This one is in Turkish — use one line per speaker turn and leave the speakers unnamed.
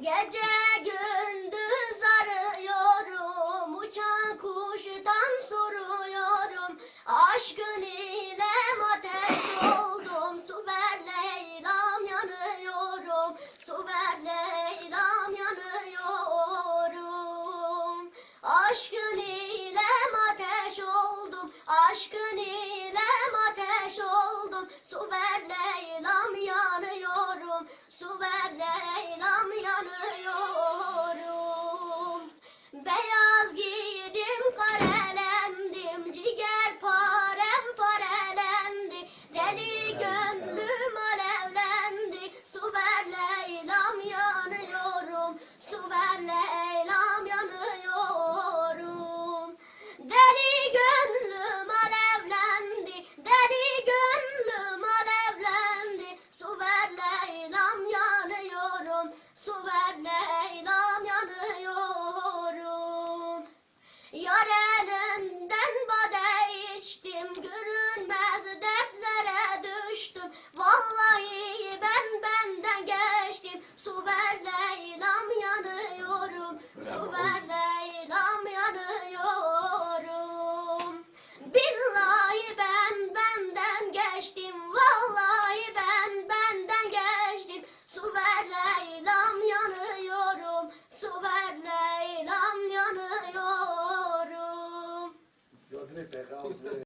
Gece gündüz arıyorum, uçan kuştan soruyorum. Aşkın ile ateş oldum, su ver Leyla'm yanıyorum. Su Leyla'm yanıyorum. Aşkın ile ateş oldum, aşkın ile ateş oldum. Su ver Leyla'm yanıyorum, su ver Leyla'm yanıyorum. Yar elinden bade içtim, görünmez dertlere düştüm. Vallahi ben benden geçtim, su ver Leyla'm yanıyorum, su ver Leyla'm yanıyorum. Billahi ben benden geçtim, vallahi Leyla'm